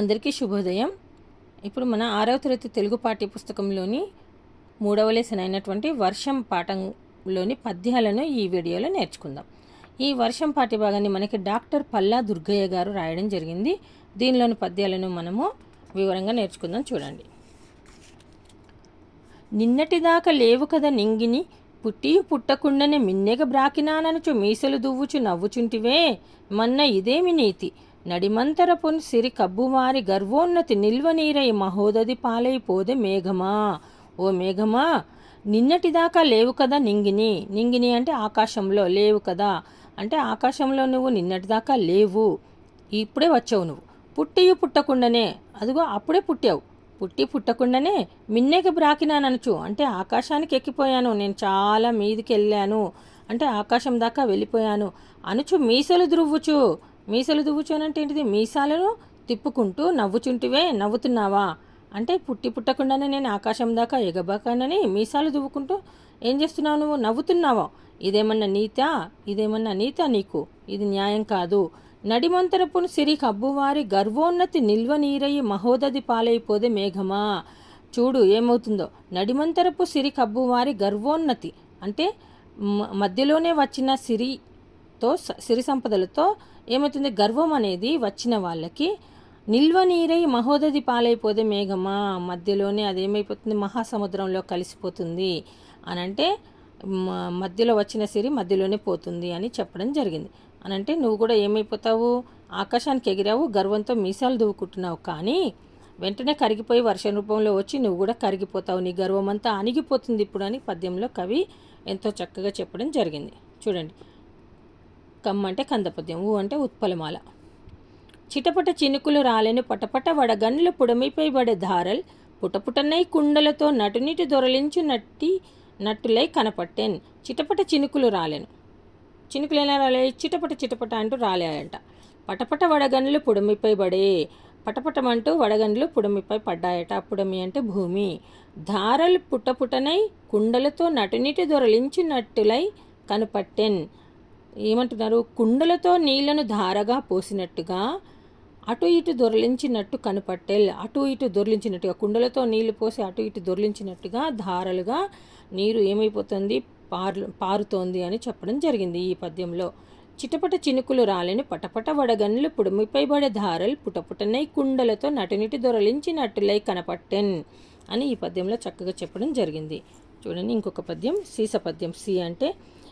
అందరికీ శుభోదయం. ఇప్పుడు మన ఆరవ తరగతి తెలుగు పాఠ్య పుస్తకంలోని మూడవ లెసన్ అయినటువంటి వర్షం పాఠంలోని పద్యాలను ఈ వీడియోలో నేర్చుకుందాం. ఈ వర్షం పాఠ్య భాగాన్ని మనకి డాక్టర్ పల్లా దుర్గయ్య గారు రాయడం జరిగింది. దీనిలోని పద్యాలను మనము వివరంగా నేర్చుకుందాం చూడండి. నిన్నటిదాకా లేవు కదా నింగిని పుట్టి పుట్టకుండానే మిన్నెగ బ్రాకినాననుచు మీసలు దువ్వుచు నవ్వుచుంటివే మన్న ఇదేమి నీతి? నడిమంతరపున్ సిరి కబ్బువారి గర్వోన్నతి నిల్వనీరై మహోదది పాలైపోదే మేఘమా. ఓ మేఘమా నిన్నటిదాకా లేవు కదా నింగిని. నింగిని అంటే ఆకాశంలో లేవు కదా. అంటే ఆకాశంలో నువ్వు నిన్నటిదాకా లేవు. ఇప్పుడే వచ్చావు నువ్వు. పుట్టియు పుట్టకుండానే. అదిగో అప్పుడే పుట్టావు. పుట్టి పుట్టకుండానే మిన్నెకి బ్రాకినాననుచు. అంటే ఆకాశానికి ఎక్కిపోయాను. నేను చాలా మీదికి వెళ్ళాను అంటే ఆకాశం దాకా వెళ్ళిపోయాను. అనుచు మీసలు దువ్వుచు మీసలు దువ్వుచోనంటే అంటే ఏంటిది? మీసాలను తిప్పుకుంటూ నవ్వుచుంటివే నవ్వుతున్నావా? అంటే పుట్టి పుట్టకుండానే నేను ఆకాశం దాకా ఎగబాకానని మీసాలు దువ్వుకుంటూ ఏం చేస్తున్నావు నువ్వు? నవ్వుతున్నావా? ఇదేమన్నా నీతా? ఇదేమన్నా నీతా నీకు? ఇది న్యాయం కాదు. నడిమంతరపును సిరి కబ్బువారి గర్వోన్నతి నిల్వ నీరయి మహోదది పాలైపోదే మేఘమా? చూడు ఏమవుతుందో. నడిమంతరపు సిరి కబ్బువారి గర్వోన్నతి అంటే మ- మధ్యలోనే వచ్చిన సిరి స- సిరి సంపదలతో ఏమవుతుంది? గర్వం అనేది వచ్చిన వాళ్ళకి నిల్వ నీరై మహోదది పాలైపోతే మేఘమా? మధ్యలోనే అదేమైపోతుంది? మహాసముద్రంలో కలిసిపోతుంది అని అంటే మ- మధ్యలో వచ్చిన సిరి మధ్యలోనే పోతుంది అని చెప్పడం జరిగింది. అని అంటే నువ్వు కూడా ఏమైపోతావు? ఆకాశానికి ఎగిరావు గర్వంతో మీసాలు దువ్వుకుంటున్నావు కానీ వెంటనే కరిగిపోయి వర్ష రూపంలో వచ్చి నువ్వు కూడా కరిగిపోతావు. నీ గర్వం అంతా అణిగిపోతుంది ఇప్పుడు అని పద్యంలో కవి ఎంతో చక్కగా చెప్పడం జరిగింది. చూడండి. కమ్మ అంటే కందపద్యం ఊ అంటే ఉత్పలమాల. చిటపట చినుకులు రాలేను పటపట వడగన్లు పుడమిపై పడే ధారల్ పుటపుటనై కుండలతో నటునిటి దొరలించు నట్టి నట్టులై కనపట్టెన్ చిటపట చినుకులు రాలేను. చినుకులు ఎలా రాలే చిటపట చిటపట అంటూ రాలేయంట. పటపట వడగన్లు పుడమిపై పడే పటపటమంటూ వడగండ్లు పుడమిపై పడ్డాయట. పుడమి అంటే భూమి. ధారలు పుటపుటనై కుండలతో నటునిటి దొరలించినట్టులై కనపట్టెన్ ఏమంటున్నారు? కుండలతో నీళ్ళను ధారగా పోసినట్టుగా అటు ఇటు దొరలించినట్టు కనపట్టెల్ అటు ఇటు దొర్లించినట్టుగా కుండలతో నీళ్ళు పోసి అటు ఇటు దొర్లించినట్టుగా ధారలుగా నీరు ఏమైపోతుంది? పారు పారుతోంది అని చెప్పడం జరిగింది ఈ పద్యంలో. చిటపట చినుకులు రాలని పటపట వడగన్లు పుడమిపై పడే ధారలు పుటపుటనై కుండలతో నటినిటి దొరలించినట్టులై కనపట్టెన్ అని ఈ పద్యంలో చక్కగా చెప్పడం జరిగింది. చూడండి ఇంకొక పద్యం సీస పద్యం సి అంటే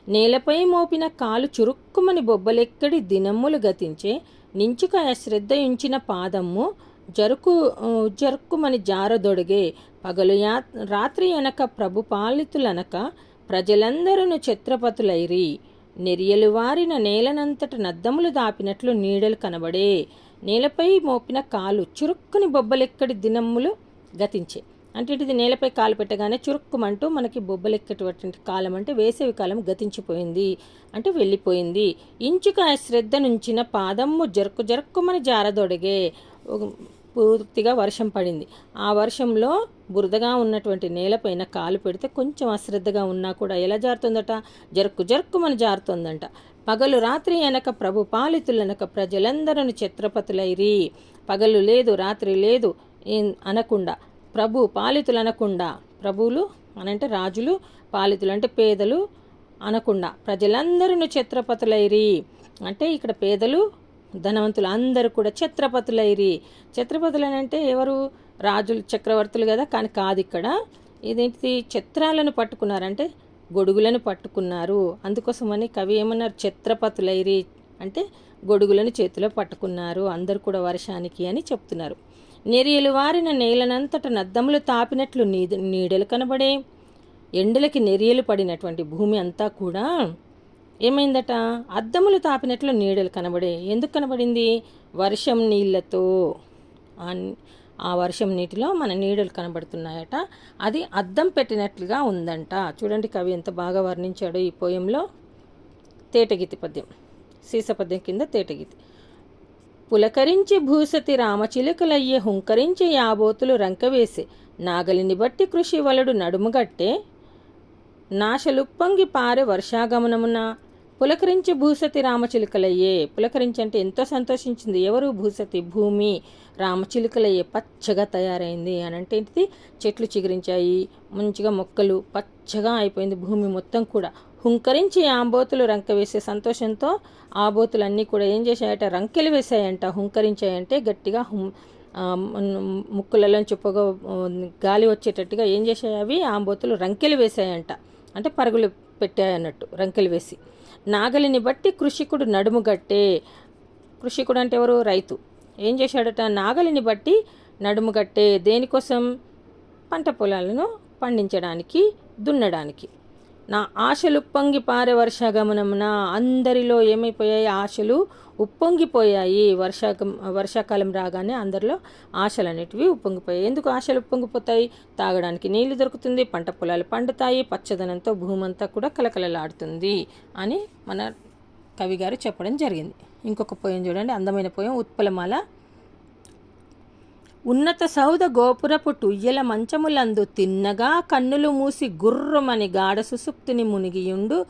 నేలపై మోపిన కాలు చురుక్కుమని బొబ్బలెక్కడి దినములు గతించే నించుక శ్రద్ధ పాదమ్ము పాదము జరుకు జరుక్కుమని జారదొడిగే పగలు యా రాత్రి అనక ప్రభు పాలితులనక ప్రజలందరూ ఛత్రపతులైరి. నెరియలు వారిన నేలనంతట నద్దములు దాపినట్లు నీడలు కనబడే నేలపై మోపిన కాలు చురుక్కుని బొబ్బలెక్కడి దినములు గతించే. అంటే ఇది నేలపై కాలు పెట్టగానే చురుక్కుమంటూ మనకి బొబ్బలెక్కేటటువంటి కాలం అంటే వేసవి కాలం గతించిపోయింది అంటే వెళ్ళిపోయింది. ఇంచుక శ్రద్ధ నుంచిన పాదమ్ము జరుకు జరుక్కుమని జారదొడిగే పూర్తిగా వర్షం పడింది. ఆ వర్షంలో బురదగా ఉన్నటువంటి నేలపైన కాలు పెడితే కొంచెం అశ్రద్ధగా ఉన్నా కూడా ఎలా జారుతుందట? జరుక్కు జరుక్కుమని జారుతుందంట. పగలు రాత్రి అనక ప్రభు పాలితులనక ప్రజలందరూ ఛత్రపతులైరి. పగలు లేదు రాత్రి లేదు అనకుండా ప్రభు పాలితులు అనకుండా ప్రభువులు అనంటే రాజులు పాలితులు అంటే పేదలు అనకుండా ప్రజలందరూ ఛత్రపతులైరి. అంటే ఇక్కడ పేదలు ధనవంతులు అందరూ కూడా ఛత్రపతులైరి. ఛత్రపతులు అని అంటే ఎవరు? రాజులు చక్రవర్తులు కదా కానీ కాదు ఇక్కడ. ఇదేంటిది? చిత్రాలను పట్టుకున్నారంటే గొడుగులను పట్టుకున్నారు. అందుకోసమని కవి ఏమన్నారు? ఛత్రపతులైరి. అంటే గొడుగులను చేతిలో పట్టుకున్నారు అందరూ కూడా వర్షానికి అని చెప్తున్నారు. నెరియలు వారిన నేలనంతట నద్దములు తాపినట్లు నీడ నీడలు కనబడే. ఎండలకి నెరియలు పడినటువంటి భూమి అంతా కూడా ఏమైందట? అద్దములు తాపినట్లు నీడలు కనబడే. ఎందుకు కనబడింది? వర్షం నీళ్ళతో. ఆ ఆ వర్షం నీటిలో మన నీడలు కనబడుతున్నాయట. అది అద్దం పెట్టినట్లుగా ఉందంట. చూడండి కవి ఎంత బాగా వర్ణించాడో ఈ పోయంలో. తేటగీతి పద్యం. సీస పద్యం కింద తేటగీతి. పులకరించి భూసతి రామచిలుకలయ్యే హుంకరించి యాబోతులు రంకవేసి నాగలిని బట్టి కృషి వలడు నడుముగట్టే నాశలుప్పొంగి పారే వర్షాగమనమున పులకరించి భూసతి రామచిలుకలయ్యే పులకరించి అంటే ఎంతో సంతోషించింది ఎవరు? భూసతి భూమి రామచిలుకలయ్యే పచ్చగా తయారైంది అని అంటే ఏంటిది? చెట్లు చిగురించాయి మంచిగా మొక్కలు పచ్చగా అయిపోయింది భూమి మొత్తం కూడా. హుంకరించి ఆంబోతులు రంక వేసే సంతోషంతో ఆబోతులు అన్నీ కూడా ఏం చేశాయట? రంకెలు వేశాయంట. హుంకరించాయంటే గట్టిగా హుం ముక్కులలో చెప్పుగా గాలి వచ్చేటట్టుగా ఏం చేశాయి అవి? ఆంబోతులు రంకెలు వేశాయంట. అంటే పరుగులు పెట్టాయన్నట్టు రంకెలు వేసి. నాగలిని బట్టి కృషికుడు నడుము గట్టే. కృషికుడు అంటే ఎవరు? రైతు. ఏం చేశాడట? నాగలిని బట్టి నడుము గట్టే. దేనికోసం? పంట పొలాలను పండించడానికి దున్నడానికి. నా ఆశలు ఉప్పొంగి పారే వర్షాగమనమున అందరిలో ఏమైపోయాయి? ఆశలు ఉప్పొంగిపోయాయి. వర్షాకం వర్షాకాలం రాగానే అందరిలో ఆశలు అనేటివి ఉప్పొంగిపోయాయి. ఎందుకు ఆశలు ఉప్పొంగిపోతాయి? తాగడానికి నీళ్ళు దొరుకుతుంది పంట పొలాలు పండుతాయి పచ్చదనంతో భూమంతా కూడా కలకలలాడుతుంది అని మన కవి గారు చెప్పడం జరిగింది. ఇంకొక పోయం చూడండి. అందమైన పోయం ఉత్పలమాల ఉన్నత సౌద గోపురపు టుయ్యల మంచములందు తిన్నగా కన్నులు మూసి గుర్రమని గాఢ సుసుప్తిని మునిగియుండు.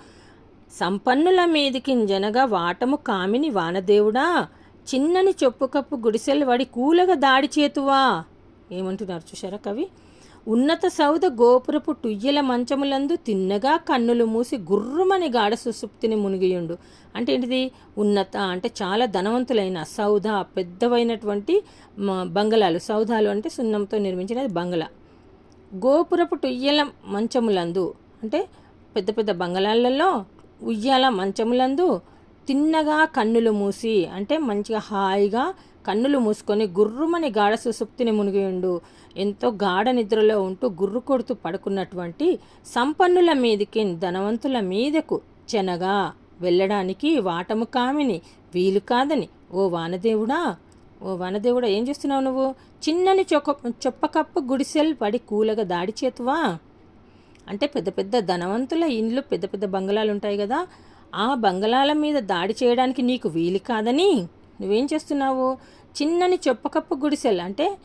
సంపన్నుల మీదికింజనగా వాటము కామిని వానదేవుడా చిన్నని చొప్పు కప్పు గుడిసెలు వడి కూలగా దాడి చేతువా? ఏమంటున్నారు చూసారా కవి? ఉన్నత సౌధ గోపురపు టుయ్యల మంచములందు తిన్నగా కన్నులు మూసి గుర్రుమని గాఢ సుసుప్తిని మునిగియుండు. అంటే ఏంటిది? ఉన్నత అంటే చాలా ధనవంతులైన సౌధ పెద్దవైనటువంటి బంగళాలు. సౌధాలు అంటే సున్నంతో నిర్మించినది బంగళా. గోపురపు టుయ్యల మంచములందు అంటే పెద్ద పెద్ద బంగళాలలో ఉయ్యాల మంచములందు తిన్నగా కన్నులు మూసి అంటే మంచిగా హాయిగా కన్నులు మూసుకొని గుర్రుమని గాఢ సుసుప్తిని మునిగియుండు ఎంతో గాఢ నిద్రలో ఉంటూ గుర్రు కొడుతూ పడుకున్నటువంటి సంపన్నుల మీదికి ధనవంతుల మీదకు చెనగా వెళ్ళడానికి వాటము కామిని వీలు కాదని. ఓ వానదేవుడా ఓ వనదేవుడా ఏం చేస్తున్నావు నువ్వు? చిన్నని చొక్క చొప్పకప్పు గుడిసెల్ పడి కూలగా దాడి చేతువా? అంటే పెద్ద పెద్ద ధనవంతుల ఇండ్లు పెద్ద పెద్ద బంగళాలు ఉంటాయి కదా. ఆ బంగళాల మీద దాడి చేయడానికి నీకు వీలు కాదని. నువ్వేం చేస్తున్నావు? చిన్నని చొప్పకప్పు గుడిసెలు అంటే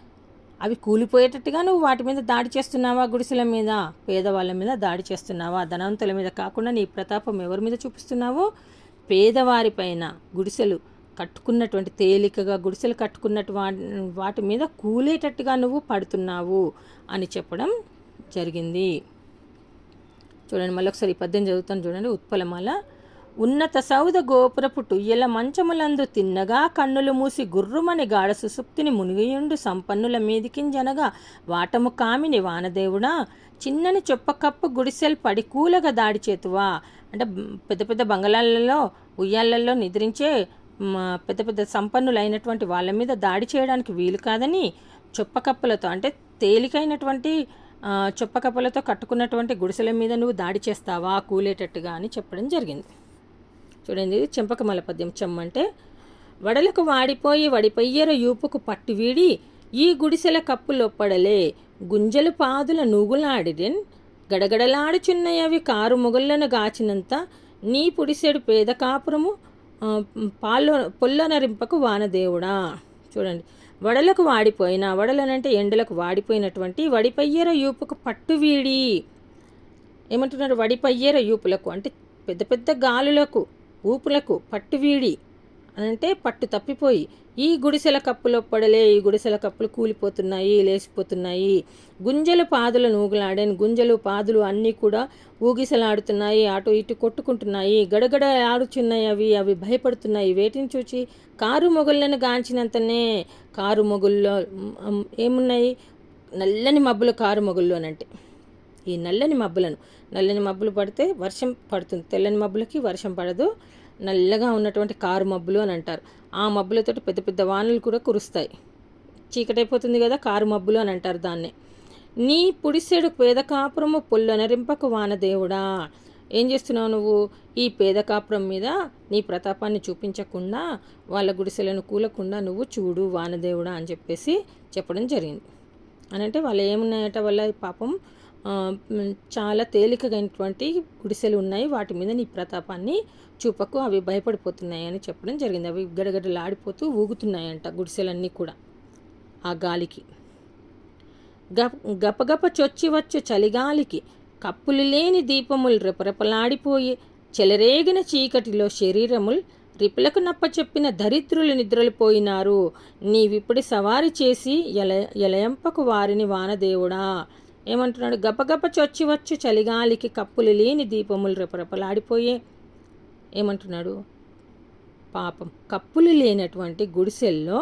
అవి కూలిపోయేటట్టుగా నువ్వు వాటి మీద దాడి చేస్తున్నావా? గుడిసెల మీద పేదవాళ్ళ మీద దాడి చేస్తున్నావా? ధనవంతుల మీద కాకుండా నీ ప్రతాపం ఎవరి మీద చూపిస్తున్నావు? పేదవారిపైన గుడిసెలు కట్టుకున్నటువంటి తేలికగా గుడిసెలు కట్టుకున్నట్టు వా- వాటి మీద కూలేటట్టుగా నువ్వు పడుతున్నావు అని చెప్పడం జరిగింది. చూడండి మళ్ళీ ఒకసారి ఈ పద్యం చదువుతాను చూడండి ఉత్పలమాల ఉన్నత సౌద గోపురపు టుయ్యల మంచములందు తిన్నగా కన్నులు మూసి గుర్రుమని గాఢ సుసుప్తిని మునిగియుండు సంపన్నుల మీదికింజనగా వాటము కామిని వానదేవుడా చిన్నని చొప్పకప్పు గుడిసెల్ పడి కూలగా దాడి చేతువా? అంటే పెద్ద పెద్ద బంగళాలలో ఉయ్యాలల్లో నిద్రించే పెద్ద పెద్ద సంపన్నులైనటువంటి వాళ్ళ మీద దాడి చేయడానికి వీలు కాదని చొప్పకప్పులతో అంటే తేలికైనటువంటి చొప్పకప్పులతో కట్టుకున్నటువంటి గుడిసెల మీద నువ్వు దాడి చేస్తావా? కూలేటట్టుగా అని చెప్పడం జరిగింది. చూడండి ఇది చెంపకమల పద్యం చెమ్మంటే వడలకు వాడిపోయి వడిపయ్యర యూపుకు పట్టు వీడి ఈ గుడిసెల కప్పులొప్పడలే గుంజలు పాదుల నూగులాడిరిన్. గడగడలాడుచున్నయవి కారు మొగళ్ళను గాచినంత నీ పుడిసెడు పేద కాపురము పాల్లో పొల్లనరింపకు వానదేవుడా. చూడండి వడలకు వాడిపోయిన వడలనంటే ఎండలకు వాడిపోయినటువంటి వడిపయ్యర యూపుకు పట్టు వీడి. ఏమంటున్నారు? వడిపయ్యేర యూపులకు అంటే పెద్ద పెద్ద గాలులకు. ఊపులకు పట్టు వీడి అంటే పట్టు తప్పిపోయి ఈ గుడిసెల కప్పులో పడలే ఈ గుడిసెల కప్పులు కూలిపోతున్నాయి లేచిపోతున్నాయి. గుంజలు పాదులు నూగులాడాను గుంజలు పాదులు అన్నీ కూడా ఊగిసలాడుతున్నాయి అటు ఇటు కొట్టుకుంటున్నాయి. గడగడ ఆడుచున్నాయి అవి అవి భయపడుతున్నాయి. వేటిని చూచి కారు మొగుళ్ళను గాంచినంతనే కారు మొగుల్లో ఏమున్నాయి? నల్లని మబ్బులు కారు మొగుళ్ళు అని అంటే ఈ నల్లని మబ్బులను. నల్లని మబ్బులు పడితే వర్షం పడుతుంది. తెల్లని మబ్బులకి వర్షం పడదు. నల్లగా ఉన్నటువంటి కారు మబ్బులు అని అంటారు. ఆ మబ్బులతోటి పెద్ద పెద్ద వానలు కూడా కురుస్తాయి. చీకటైపోతుంది కదా కారు మబ్బులు అని అంటారు దాన్ని. నీ పుడిసెడు పేద కాపురము పొల్లనరింపకు వానదేవుడా ఏం చేస్తున్నావు నువ్వు? ఈ పేద కాపురం మీద నీ ప్రతాపాన్ని చూపించకుండా వాళ్ళ గుడిసెలను కూలకుండా నువ్వు చూడు వానదేవుడా అని చెప్పేసి చెప్పడం జరిగింది. అని అంటే వాళ్ళు ఏమున్నాయట వల్ల పాపం? చాలా తేలికగైనటువంటి గుడిసెలు ఉన్నాయి. వాటి మీద నీ ప్రతాపాన్ని చూపకు. అవి భయపడిపోతున్నాయి అని చెప్పడం జరిగింది. అవి గడగడలాడిపోతూ ఊగుతున్నాయంట గుడిసెలన్నీ కూడా ఆ గాలికి. గప గపగప చొచ్చి వచ్చు చలిగాలికి కప్పులు లేని దీపములు రెపరెపలాడిపోయి చెలరేగిన చీకటిలో శరీరములు రిపులకు నప్పచెప్పిన దరిద్రులు నిద్రలిపోయినారు. నీవిప్పుడు సవారి చేసి ఎల ఎలయంపకు వారిని వానదేవుడా. ఏమంటున్నాడు? గపగప చొచ్చివచ్చు చలిగాలికి కప్పులు లేని దీపములు రెపరెపలాడిపోయే. ఏమంటున్నాడు? పాపం కప్పులు లేనటువంటి గుడిసెల్లో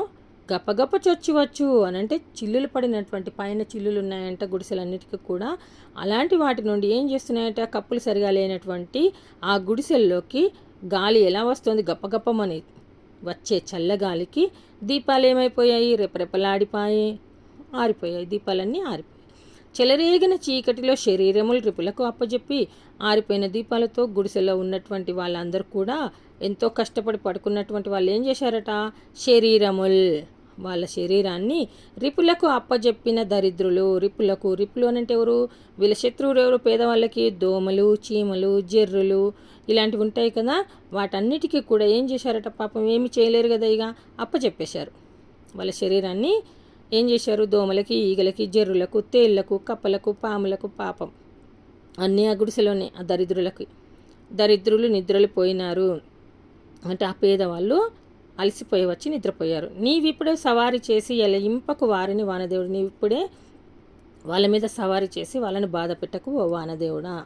గపగప చొచ్చివచ్చు అని అంటే చిల్లులు పడినటువంటి పైన చిల్లులు ఉన్నాయంట గుడిసెలన్నిటికీ కూడా. అలాంటి వాటి నుండి ఏం చేస్తున్నాయంట? కప్పులు సరిగా లేనటువంటి ఆ గుడిసెల్లోకి గాలి ఎలా వస్తుంది? గప్పగప్పమని వచ్చే చల్లగాలికి దీపాలు ఏమైపోయాయి రెపరెపలాడిపోయాయి ఆరిపోయాయి. దీపాలన్నీ ఆరిపోయాయి. చెలరేగిన చీకటిలో శరీరములు రిపులకు అప్పజెప్పి ఆరిపోయిన దీపాలతో గుడిసెలో ఉన్నటువంటి వాళ్ళందరూ కూడా ఎంతో కష్టపడి పడుకున్నటువంటి వాళ్ళు ఏం చేశారట? శరీరముల్. వాళ్ళ శరీరాన్ని రిపులకు అప్పజెప్పిన దరిద్రులు. రిపులకు రిపులు అని అంటే ఎవరు? వీళ్ళ శత్రువులు ఎవరు? పేదవాళ్ళకి దోమలు చీమలు జెర్రులు ఇలాంటివి ఉంటాయి కదా. వాటన్నిటికీ కూడా ఏం చేశారట? పాపం ఏమి చేయలేరు కదా ఇక. అప్పచెప్పేశారు వాళ్ళ శరీరాన్ని ఏం చేశారు? దోమలకి ఈగలకి జెర్రులకు తేళ్ళకు కప్పలకు పాములకు పాపం. అన్నీ ఆ గుడిసెలోనే ఆ దరిద్రులకి. దరిద్రులు నిద్రలు పోయినారు అంటే ఆ పేదవాళ్ళు అలసిపోయి వచ్చి నిద్రపోయారు. నీవిప్పుడే సవారీ చేసి ఎలా ఇంపకు వారిని వానదేవుడు నీవిప్పుడే వాళ్ళ మీద సవారీ చేసి వాళ్ళని బాధ పెట్టకు ఓ వానదేవుడా.